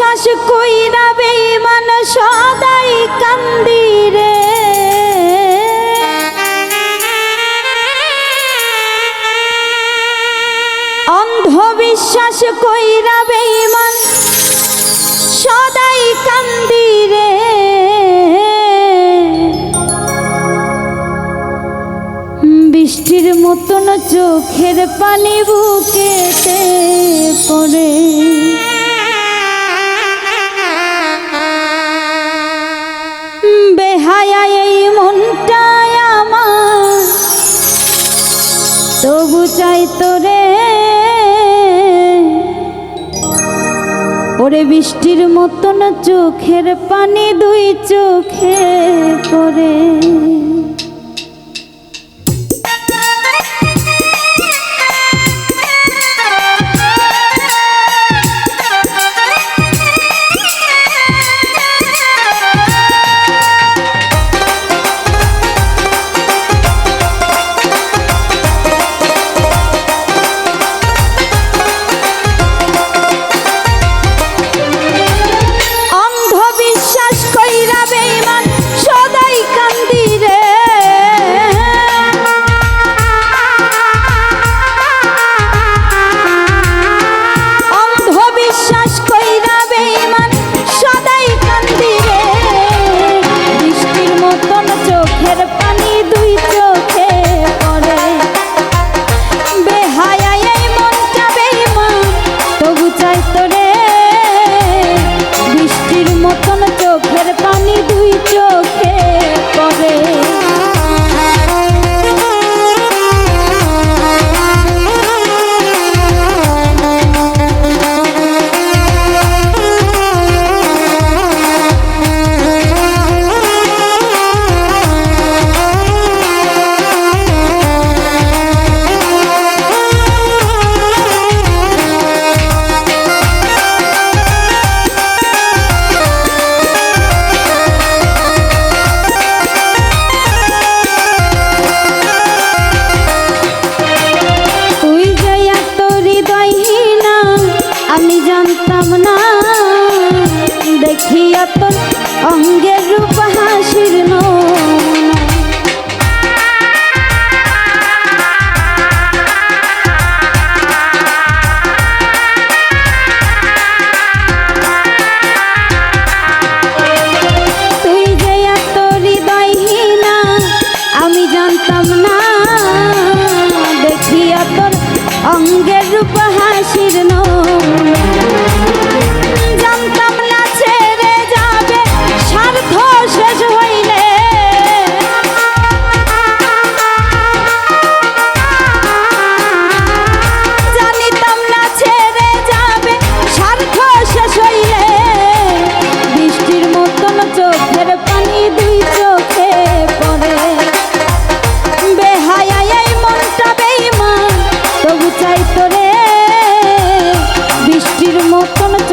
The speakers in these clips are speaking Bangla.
বিশ্বাস কইরা বেঈমান সদাই কান্দি রে। অন্ধবিশ্বাস কইরা বেঈমান সদাই কান্দি রে। বৃষ্টির মতন চোখের পানি বুকেতে পড়ে। তবু চাই তোরে। ওরে বৃষ্টির মতন চোখের পানি দুই চোখে পড়ে।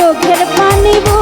চোখের পানি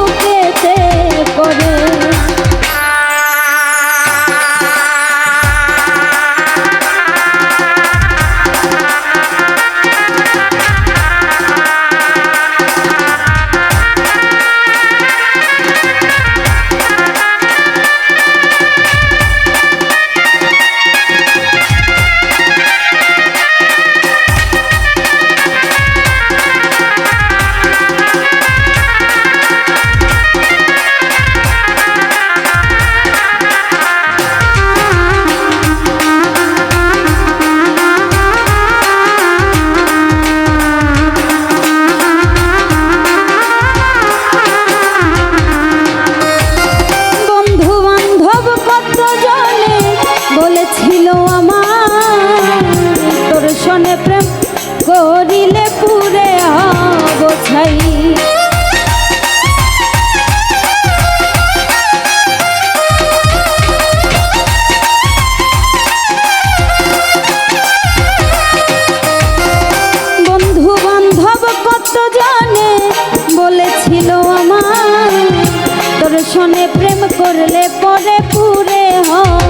পিছনে প্রেম করলে পরে পুরে হয়।